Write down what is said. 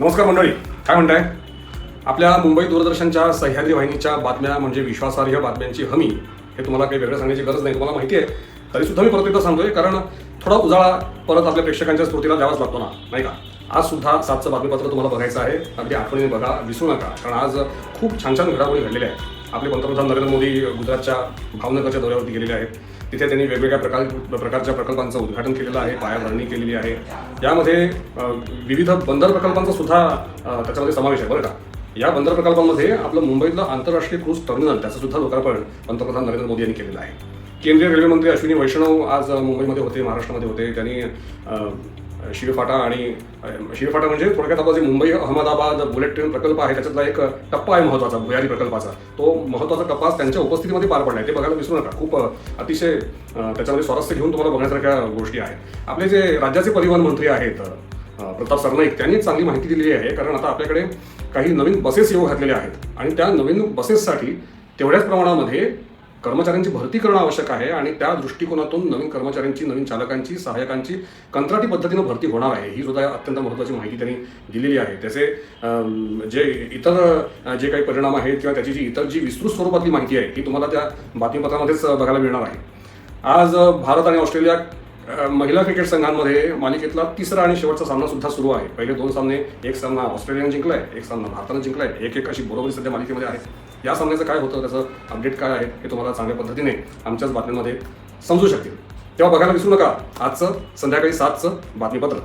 नमस्कार मंडळी काय म्हणताय? आपल्या मुंबई दूरदर्शनच्या सह्याद्री वाहिनीच्या बातम्या म्हणजे विश्वासार्ह बातम्यांची हमी हे तुम्हाला काही वेगळं सांगण्याची गरज नाही तुम्हाला माहिती आहे. तरी सुद्धा मी परत एकदा सांगतोय कारण थोडा उजाळा परत आपल्या प्रेक्षकांच्या स्मृतीला द्यावाच लागतो ना नाही का? आज सुद्धा सातचं बातमीपत्र तुम्हाला बघायचं आहे. अगदी आठवणीने बघा विसरू नका कारण आज खूप छान छान घडामोडी घडलेल्या आहेत. आपले पंतप्रधान नरेंद्र मोदी गुजरातच्या भावनगरच्या दौऱ्यावरती गेलेले आहेत. तिथे त्यांनी वेगवेगळ्या प्रकार प्रकारच्या प्रकल्पांचं उद्घाटन केलेलं आहे पायाभरणी केलेली आहे. यामध्ये विविध बंदर प्रकल्पांचा सुद्धा त्याच्यामध्ये समावेश आहे बरं का? या बंदर प्रकल्पांमध्ये आपलं मुंबईतलं आंतरराष्ट्रीय क्रूज टर्मिनल त्याचं सुद्धा लोकार्पण पंतप्रधान नरेंद्र मोदी यांनी केलेलं आहे. केंद्रीय रेल्वे मंत्री अश्विनी वैष्णव आज मुंबईमध्ये होते महाराष्ट्रामध्ये होते. त्यांनी शिवफाटा शिरफाटा आणि शिवफाटा शिरफाटा म्हणजे थोडक्यात आपला जे मुंबई अहमदाबाद बुलेट ट्रेन प्रकल्प आहे त्याच्यातला एक टप्पा आहे महत्त्वाचा भुयारी प्रकल्पाचा. तो महत्त्वाचा टप्पा त्यांच्या उपस्थितीमध्ये पार पडला आहे ते बघायला विसरू नका. खूप अतिशय त्याच्यामध्ये स्वारस्य घेऊन तुम्हाला बघण्यासारख्या गोष्टी आहेत. आपले जे राज्याचे परिवहन मंत्री आहेत प्रताप सरनाईक त्यांनी चांगली माहिती दिलेली आहे. कारण आता आपल्याकडे काही नवीन बसेस येऊ घातलेल्या आहेत. आणि त्या नवीन बसेससाठी तेवढ्याच प्रमाणामध्ये कर्मचाऱ्यांची भरती करणं आवश्यक आहे आणि त्या दृष्टिकोनातून नवीन कर्मचाऱ्यांची नवीन चालकांची सहाय्यकांची कंत्राटी पद्धतीनं भरती होणार आहे. ही सुद्धा अत्यंत महत्त्वाची माहिती त्यांनी दिलेली आहे. त्याचे जे इतर जे काही परिणाम आहेत किंवा त्याची जी इतर जी विस्तृत स्वरूपातली माहिती आहे ही तुम्हाला त्या बातमीपत्रामध्येच बघायला मिळणार आहे. आज भारत आणि ऑस्ट्रेलिया महिला क्रिकेट संघांमध्ये मालिकेतला तिसरा आणि शेवटचा सामना सुद्धा सुरू आहे. पहिले दोन सामने एक सामना ऑस्ट्रेलियाने जिंकलाय एक सामना भारतानं जिंकलाय एक एक अशी बरोबरी सध्या मालिकेमध्ये आहे. या सामन्याचं काय होतं त्याचं अपडेट काय आहे हे तुम्हाला चांगल्या पद्धतीने आमच्याच बातम्यांमध्ये समजू शकतील तेव्हा बघायला विसरू नका. आजचं संध्याकाळी सातचं बातमीपत्र.